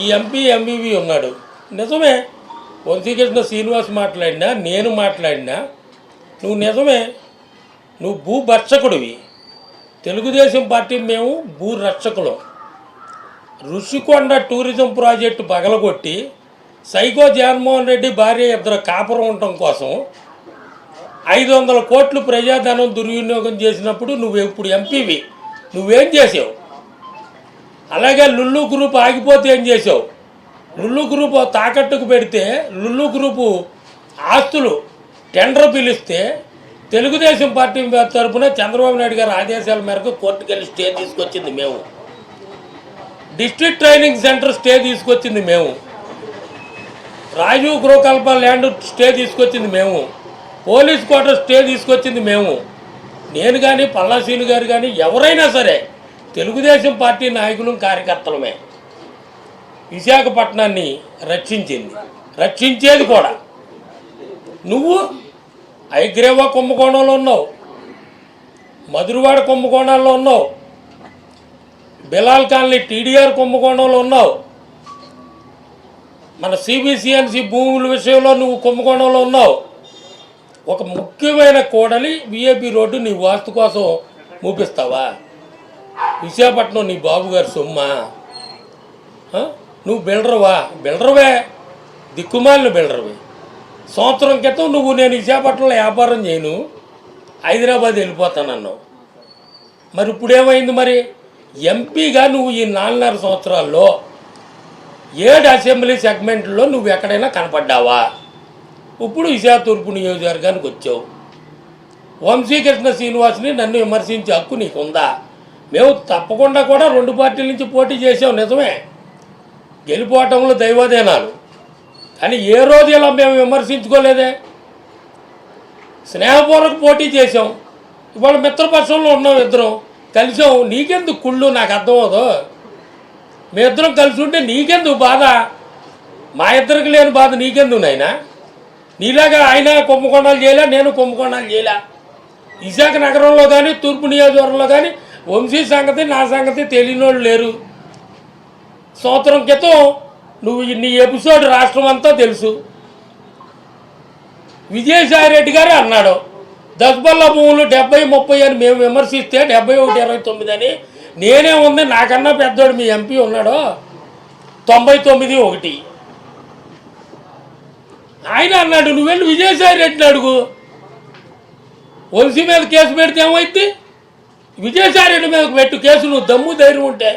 ఈ ఎంపీ ఎంబీబీ ఉన్నాడు. నిజమే వంశీకృష్ణ శ్రీనివాస్ మాట్లాడినా నేను మాట్లాడినా నువ్వు నిజమే నువ్వు భూభర్షకుడివి తెలుగుదేశం పార్టీ మేము భూ రక్షకులం. ఋషికొండ టూరిజం ప్రాజెక్టు పగలగొట్టి సైకో జగన్మోహన్ రెడ్డి భార్య ఇద్దరు కాపురం ఉండటం కోసం ఐదు వందల కోట్లు ప్రజాధనం దుర్వినియోగం చేసినప్పుడు నువ్వు ఇప్పుడు ఎంపీవి నువ్వేం చేసావు? అలాగే లుల్లు గ్రూప్ ఆగిపోతే ఏం చేసావు లుల్లు గ్రూప్ తాకట్టుకు పెడితే లుల్లు గ్రూపు ఆస్తులు టెండర్ పిలిస్తే తెలుగుదేశం పార్టీ తరఫున చంద్రబాబు నాయుడు గారి ఆదేశాల మేరకు కోర్టుకెళ్ళి స్టే తీసుకొచ్చింది మేము. డిస్ట్రిక్ట్ ట్రైనింగ్ సెంటర్ స్టే తీసుకొచ్చింది మేము. రాజీవ్ గృహకల్ప ల్యాండ్ స్టే తీసుకొచ్చింది మేము. పోలీస్ క్వార్టర్ స్టే తీసుకొచ్చింది మేము. నేను కానీ పల్లాసీను గారు కానీ ఎవరైనా సరే తెలుగుదేశం పార్టీ నాయకులు కార్యకర్తలమే. విశాఖపట్నాన్ని రక్షించింది. రక్షించేది కూడా. నువ్వు ఐగ్రేవా కుంభకోణంలో ఉన్నావు. మధురవాడ కుంభకోణాల్లో ఉన్నావు. బిలాల్ కాలనీ టీడీఆర్ కుంభకోణంలో ఉన్నావు. మన సిబిసిఎన్సి భూముల విషయంలో నువ్వు కుంభకోణంలో ఉన్నావు. ఒక ముఖ్యమైన కోడలి విఏపి రోడ్డు నీ వాస్తు కోసం మూపిస్తావా? విశాఖపట్నం నీ బాబు గారి సొమ్మా నువ్వు బిల్డర్వా? బిల్డర్వే. దిక్కుమాలిన బిల్డర్వే. సంవత్సరం క్రితం నువ్వు నేను విశాఖపట్నంలో వ్యాపారం చేయను. హైదరాబాద్ వెళ్ళిపోతానన్నావు. మరి ఇప్పుడేమైంది మరి? ఎంపీగా నువ్వు ఈ నాలుగున్నర సంవత్సరాల్లో ఏడు అసెంబ్లీ సెగ్మెంట్లో నువ్వు ఎక్కడైనా కనపడ్డావా? ఇప్పుడు విశాఖ తూర్పు నియోజకవర్గానికి వచ్చావు. వంశీకృష్ణ శ్రీనివాస్ని నన్ను విమర్శించే హక్కు నీకుందా? మేము తప్పకుండా కూడా రెండు పార్టీల నుంచి పోటీ చేసాం నిజమే. గెలిపోవటంలో దైవదేనాలు కానీ ఏ రోజు ఇలా మేము విమర్శించుకోలేదే? స్నేహపూర్వక పోటీ చేసాం ఇవాళ మిత్రపక్షంలో ఉన్నాం ఇద్దరం. కలిసాం నీకెందుకు కుళ్ళు? నాకు అర్థమవుదు మీ ఇద్దరం కలిసి ఉంటే నీకెందుకు బాధ? మా ఇద్దరికి లేని బాధ నీకెందుకు నాయనా? నీలాగా ఆయన కుంభకోణాలు చేయలే నేను కుంభకోణాలు చేయలే. విశాఖ నగరంలో కానీ తూర్పు నియోజకవర్గంలో కానీ వంశీ సంగతి నా సంగతి తెలియనోళ్ళు లేరు. సంవత్సరం క్రితం నువ్వు నీ ఎపిసోడ్ రాష్ట్రం అంతా తెలుసు. విజయసాయి రెడ్డి గారు అన్నాడు దసబల్ల భూములు డెబ్బై ముప్పై అని మేము విమర్శిస్తే డెబ్బై ఒకటి ఇరవై తొమ్మిది అని నేనే ఉంది నాకన్నా పెద్దోడు మీ ఎంపీ ఉన్నాడు. తొంభై తొమ్మిది ఒకటి. ఆయన అన్నాడు నువ్వు వెళ్ళి విజయసాయి రెడ్డిని అడుగు. వంశీ మీద కేసు పెడితే ఏమైంది విజయసాయి రెడ్డి మీద పెట్టు కేసు నువ్వు దమ్ము ధైర్యం ఉంటే